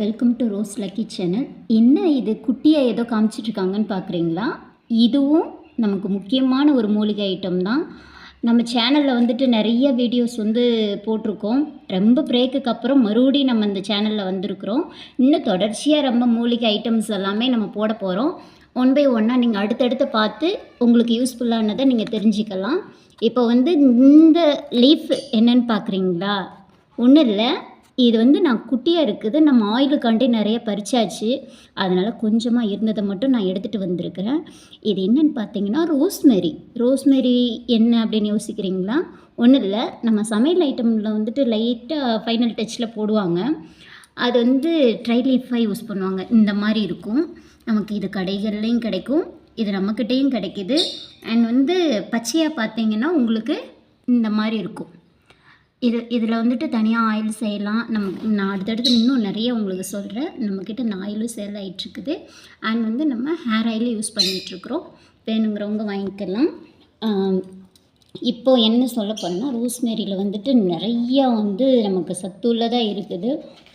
Welcome to Rose Lucky channel என்ன இது? குட்டியாக ஏதோ காமிச்சிட்ருக்காங்கன்னு பார்க்குறீங்களா? இதுவும் நமக்கு முக்கியமான ஒரு மூலிகை ஐட்டம் தான். நம்ம சேனலில் வந்துட்டு நிறைய வீடியோஸ் வந்து போட்டிருக்கோம். ரொம்ப பிரேக்குக்கு அப்புறம் மறுபடியும் நம்ம இந்த சேனலில் வந்திருக்கிறோம். இன்னும் தொடர்ச்சியாக ரொம்ப மூலிகை ஐட்டம்ஸ் எல்லாமே நம்ம போட போகிறோம் ஒன் பை ஒன்னாக நீங்கள் அடுத்தடுத்து பார்த்து உங்களுக்கு யூஸ்ஃபுல்லானதை நீங்கள் தெரிஞ்சுக்கலாம். இப்போ வந்து இந்த லீஃப் என்னன்னு பார்க்குறீங்களா? ஒன்றும் இல்லை. இது வந்து நான் குட்டியாக இருக்குது நம்ம ஆயிலுக்காண்டி நிறைய பறிச்சாச்சு. அதனால் கொஞ்சமாக இருந்ததை மட்டும் நான் எடுத்துகிட்டு வந்திருக்கிறேன். இது என்னன்னு பார்த்தீங்கன்னா ரோஸ்மெரி. ரோஸ்மெரி என்ன அப்படின்னு யோசிக்கிறீங்களா? ஒன்றும் இல்லை. நம்ம சமையல் ஐட்டமில் வந்துட்டு லைட்டாக ஃபைனல் டச்சில் போடுவாங்க. அது வந்து ட்ரைலீஃபாக யூஸ் பண்ணுவாங்க. இந்த மாதிரி இருக்கும். நமக்கு இது கடைகள்லேயும் கிடைக்கும். இது நம்மக்கிட்டேயும் கிடைக்கிது. அண்ட் வந்து பச்சையாக பார்த்தீங்கன்னா உங்களுக்கு இந்த மாதிரி இருக்கும். இது இதில் வந்துட்டு தனியாக ஆயில் செய்யலாம். நம்ம நான் அடுத்தடுத்து இன்னும் நிறைய உங்களுக்கு சொல்கிறேன் நம்மக்கிட்ட இந்த ஆயிலும் சேல் ஆகிட்டுருக்குது அண்ட் வந்து நம்ம ஹேர் ஆயிலும் யூஸ் பண்ணிகிட்ருக்குறோம் வேணுங்கிறவங்க வாங்கிக்கலாம். இப்போது இப்போ என்ன சொல்ல போனால் ரோஸ்மேரியில் வந்துட்டு நிறையா வந்து நமக்கு சத்துள்ளதாக இருக்குது.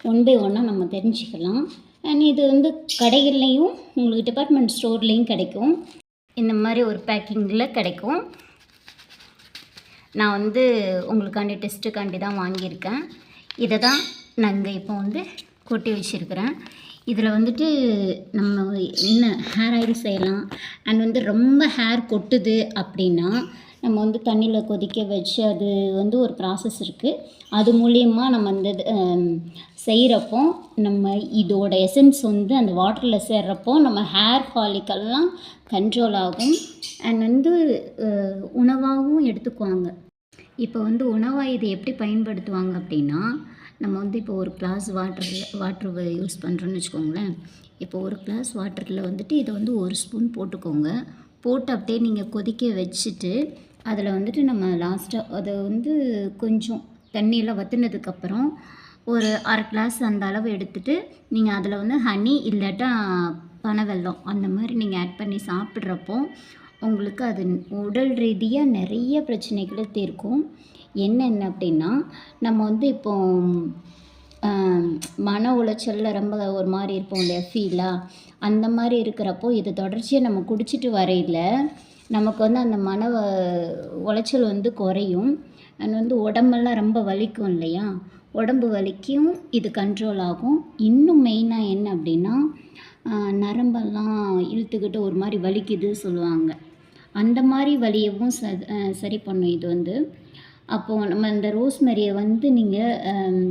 ஒன் பை ஒன்னாக நம்ம தெரிஞ்சுக்கலாம். அண்ட் இது வந்து கடைகள்லேயும் உங்களுக்கு டிபார்ட்மெண்ட் ஸ்டோர்லேயும் கிடைக்கும். இந்த மாதிரி ஒரு பேக்கிங்கில் கிடைக்கும். நான் வந்து உங்களுக்காண்டி டெஸ்ட்டுக்காண்டி தான் வாங்கியிருக்கேன். இதை தான் நாங்கள் இப்போ வந்து கொட்டி வச்சுருக்கிறேன். இதில் வந்துட்டு நம்ம என்ன ஹேர் ஆயில் செய்யலாம். அண்ட் வந்து ரொம்ப ஹேர் கொட்டுது அப்படின்னா நம்ம வந்து தண்ணியில் கொதிக்க வச்சு அது வந்து ஒரு ப்ராசஸ் இருக்குது அது மூலியமா நம்ம அந்த செய்கிறப்போ நம்ம இதோட எசன்ஸ் வந்து அந்த வாட்டரில் சேர்றப்போ நம்ம ஹேர் ஃபாலிக்கெல்லாம் கண்ட்ரோல் ஆகும். அண்ட் வந்து உணவாகவும் எடுத்துக்குவாங்க. இப்போ வந்து உணவாக இதை எப்படி பயன்படுத்துவாங்க அப்படின்னா நம்ம வந்து இப்போ ஒரு கிளாஸ் வாட்டர் வாட்டர் யூஸ் பண்ணுறோன்னு வச்சுக்கோங்களேன். இப்போ ஒரு கிளாஸ் வாட்டரில் வந்துட்டு இதை வந்து ஒரு ஸ்பூன் போட்டுக்கோங்க. போட்டு அப்படியே நீங்கள் கொதிக்க வச்சுட்டு அதில் வந்துட்டு நம்ம லாஸ்ட்டாக அதை வந்து கொஞ்சம் தண்ணியெல்லாம் வற்றுனதுக்கப்புறம் ஒரு அரை கிளாஸ் அந்த அளவு எடுத்துகிட்டு நீங்கள் அதில் வந்து ஹனி இல்லாட்டா பனவெல்லம் அந்த மாதிரி நீங்கள் ஆட் பண்ணி சாப்பிட்றப்போ உங்களுக்கு அது உடல் ரீதியாக நிறைய பிரச்சனைகளை தீர்க்கும். என்னென்ன அப்படின்னா நம்ம வந்து இப்போ மன உளைச்சலில் ரொம்ப ஒரு மாதிரி இருப்போம் இல்லையா ஃபீலாக அந்த மாதிரி இருக்கிறப்போ இது தொடர்ச்சியாக நம்ம குடிச்சிட்டு வரையில் நமக்கு வந்து அந்த மன உளைச்சல் வந்து குறையும். அண்ட் வந்து உடம்பெல்லாம் ரொம்ப வலிக்கும் இல்லையா? உடம்பு வலிக்கும் இது கண்ட்ரோல் ஆகும். இன்னும் மெயினாக என்ன அப்படின்னா நரம்பெல்லாம் இழுத்துக்கிட்டு ஒரு மாதிரி வலிக்குது சொல்லுவாங்க. அந்த மாதிரி வலியவும் ச சரி பண்ணும் இது வந்து. அப்போது நம்ம இந்த ரோஸ்மெரியை வந்து நீங்கள்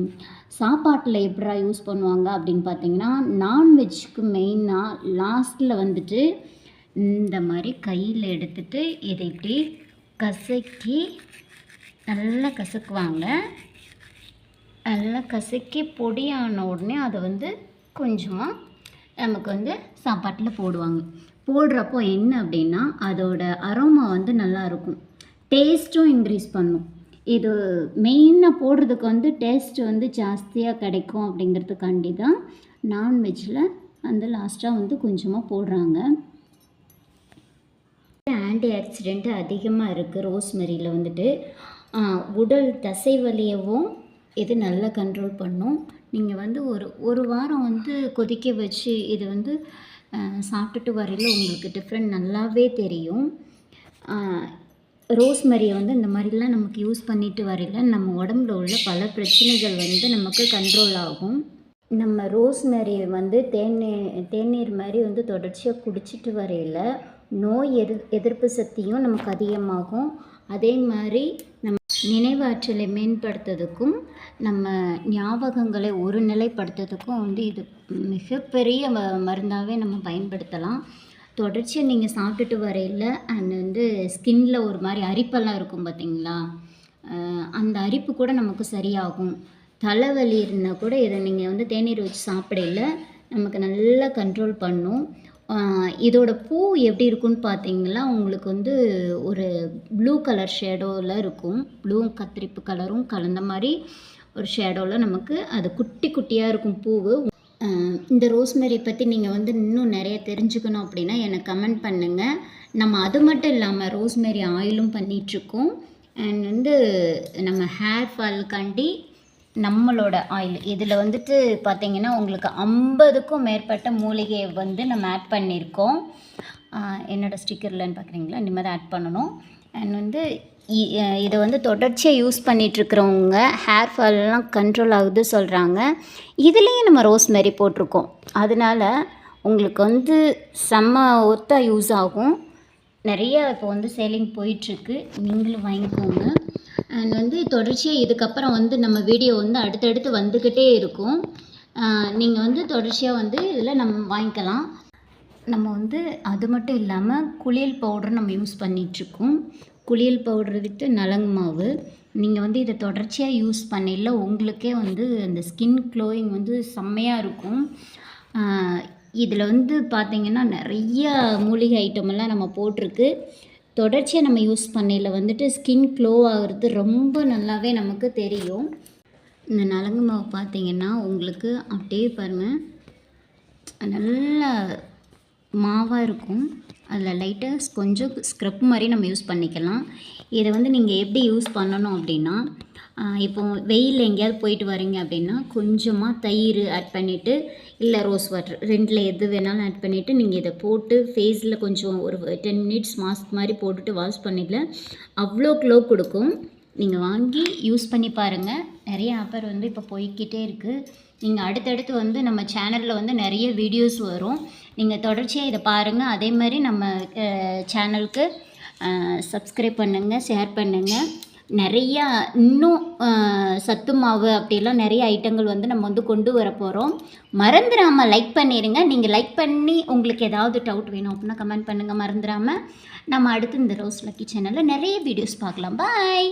சாப்பாட்டில் எப்படா யூஸ் பண்ணுவாங்க அப்படின்னு பார்த்தீங்கன்னா நான்வெஜ்ஜுக்கு மெயினாக லாஸ்ட்டில் வந்துட்டு இந்த மாதிரி கையில் எடுத்துட்டு இதை இப்படி கசக்கி நல்லா கசக்குவாங்க. நல்லா கசக்கி பொடியான உடனே அதை வந்து கொஞ்சமாக நமக்கு வந்து சாப்பாட்டில் போடுவாங்க. போடுறப்போ என்ன அப்படின்னா அதோட அரோமா வந்து நல்லா இருக்கும். டேஸ்ட்டும் இன்க்ரீஸ் பண்ணும். இது மெயினாக போடுறதுக்கு வந்து டேஸ்ட் வந்து ஜாஸ்தியாக கிடைக்கும் அப்படிங்கிறதுக்காண்டி தான் நான்வெஜ்ஜில் அந்த லாஸ்ட்டாக வந்து கொஞ்சமாக போடுறாங்க. ஆன்டி ஆக்சிடென்ட் அதிகமாக இருக்குது ரோஸ்மெரியில் வந்துட்டு. உடல் தசை வலியவும் இது நல்லா கண்ட்ரோல் பண்ணும். நீங்கள் வந்து ஒரு ஒரு வாரம் வந்து கொதிக்க வச்சு இது வந்து சாப்பிட்டுட்டு வரையில் உங்களுக்கு டிஃப்ரெண்ட் நல்லாவே தெரியும். ரோஸ்மரியை வந்து இந்த மாதிரிலாம் நமக்கு யூஸ் பண்ணிட்டு வரையில் நம்ம உடம்புல உள்ள பல பிரச்சனைகள் வந்து நமக்கு கண்ட்ரோல் ஆகும். நம்ம ரோஸ்மெரி வந்து தேநீர் தேநீர் மாதிரி வந்து தொடர்ச்சியாக குடிச்சிட்டு வரையில் நோய் எதிர் எதிர்ப்பு சக்தியும் நமக்கு அதிகமாகும். அதே மாதிரி நம்ம நினைவாற்றலை மேம்படுத்துறதுக்கும் நம்ம ஞாபகங்களை ஒருநிலைப்படுத்துறதுக்கும் வந்து இது மிகப்பெரிய ம மருந்தாகவே நம்ம பயன்படுத்தலாம். தொடர்ச்சியாக நீங்கள் சாப்பிட்டுட்டு வரையில் அண்ட் வந்து ஸ்கின்ல ஒரு மாதிரி அரிப்பெல்லாம் இருக்கும் பார்த்தீங்களா அந்த அரிப்பு கூட நமக்கு சரியாகும். தலைவலி இருந்தால் கூட இதை நீங்கள் வந்து தேநீர் வச்சு சாப்பிடையில நமக்கு நல்லா கண்ட்ரோல் பண்ணும். இதோட பூ எப்படி இருக்கும்னு பார்த்தீங்கன்னா உங்களுக்கு வந்து ஒரு ப்ளூ கலர் ஷேடோவில் இருக்கும். ப்ளூ கத்திரிப்பு கலரும் கலந்த மாதிரி ஒரு ஷேடோவில் நமக்கு அது குட்டி குட்டியாக இருக்கும் பூவு. இந்த ரோஸ்மெரி பற்றி நீங்கள் வந்து இன்னும் நிறைய தெரிஞ்சுக்கணும் அப்படின்னா எனக்கு கமெண்ட் பண்ணுங்கள் நம்ம அது மட்டும் இல்லாமல் ரோஸ்மெரி ஆயிலும் பண்ணிகிட்ருக்கோம் அண்ட் வந்து நம்ம ஹேர் ஃபால்காண்டி நம்மளோட ஆயில் இதில் வந்துட்டு பார்த்தீங்கன்னா உங்களுக்கு ஐம்பதுக்கும் மேற்பட்ட மூலிகையை வந்து நம்ம ஆட் பண்ணியிருக்கோம். என்னோடய ஸ்டிக்கர் ஸ்டிக்கர்லன்னு பார்க்குறீங்களா இனிமேல் ஆட் பண்ணணும். அண்ட் வந்து இ- இதை வந்து தொடர்ச்சியாக யூஸ் பண்ணிகிட்ருக்கிறவங்க ஹேர் ஃபால்லாம் கண்ட்ரோல் ஆகுது சொல்கிறாங்க இதுலேயும் நம்ம ரோஸ்மெரி போட்டிருக்கோம். அதனால உங்களுக்கு வந்து செம்ம ஒத்தா யூஸ் ஆகும். நிறைய இப்போ வந்து சேலிங் போயிட்டுருக்கு. நீங்களும் வாங்கிக்கோங்க. அண்ட் வந்து தொடர்ச்சியாக இதுக்கப்புறம் வந்து நம்ம வீடியோ வந்து அடுத்தடுத்து வந்துக்கிட்டே இருக்கும். நீங்கள் வந்து தொடர்ச்சியாக வந்து இதில் நம்ம வாங்கிக்கலாம். நம்ம வந்து அது மட்டும் இல்லாமல் குளியல் பவுடர் நம்ம யூஸ் பண்ணிகிட்ருக்கோம் குளியல் பவுடர் வித்து நலங்கு மாவு. நீங்கள் வந்து இதை தொடர்ச்சியாக யூஸ் பண்ணல உங்களுக்கே வந்து அந்த ஸ்கின் க்ளோயிங் வந்து செம்மையாக இருக்கும். இதில் வந்து பார்த்திங்கன்னா நிறைய மூலிகை ஐட்டமெல்லாம் நம்ம போட்டிருக்கு. தொடர்ச்சியாக நம்ம யூஸ் பண்ணையில் வந்துட்டு ஸ்கின் க்ளோ ஆகுறது ரொம்ப நல்லாவே நமக்கு தெரியும். இந்த நலங்கு மாவு பார்த்தீங்கன்னா உங்களுக்கு அப்படியே பாருங்கள் நல்ல மாவாக இருக்கும். அதில் லைட்டாக கொஞ்சம் ஸ்க்ரப் மாதிரி நம்ம யூஸ் பண்ணிக்கலாம். இதை வந்து நீங்கள் எப்படி யூஸ் பண்ணணும் அப்படின்னா இப்போ வெயில் எங்கேயாவது போயிட்டு வரீங்க அப்படின்னா கொஞ்சமாக தயிர் ஆட் பண்ணிவிட்டு இல்லை ரோஸ் வாட்டர் ரெண்டில் எது வேணாலும் ஆட் பண்ணிவிட்டு நீங்கள் இதை போட்டு ஃபேஸில் கொஞ்சம் ஒரு டென் மினிட்ஸ் மாஸ்க் மாதிரி போட்டுட்டு வாஷ் பண்ணிக்கல. அவ்வளோ க்ளோ கொடுக்கும். நீங்கள் வாங்கி யூஸ் பண்ணி பாருங்கள் நிறைய ஆஃபர் வந்து இப்போ போய்க்கிட்டே இருக்குது நீங்கள் அடுத்தடுத்து வந்து நம்ம சேனலில் வந்து நிறைய வீடியோஸ் வரும். நீங்கள் தொடர்ச்சியாக இதை பாருங்கள் அதே மாதிரி நம்ம சேனலுக்கு சப்ஸ்கிரைப் பண்ணுங்கள் ஷேர் பண்ணுங்கள் நிறையா இன்னும் சத்து மாவு அப்படிலாம் நிறைய ஐட்டங்கள் வந்து நம்ம வந்து கொண்டு வர போகிறோம் மறந்துடாமல் லைக் பண்ணிடுங்க நீங்கள் லைக் பண்ணி உங்களுக்கு ஏதாவது டவுட் வேணும் அப்படின்னா கமெண்ட் பண்ணுங்கள் மறந்துடாமல் நம்ம அடுத்து இந்த ரோஸ் லக்கி சேனலில் நிறைய வீடியோஸ் பார்க்கலாம். பாய்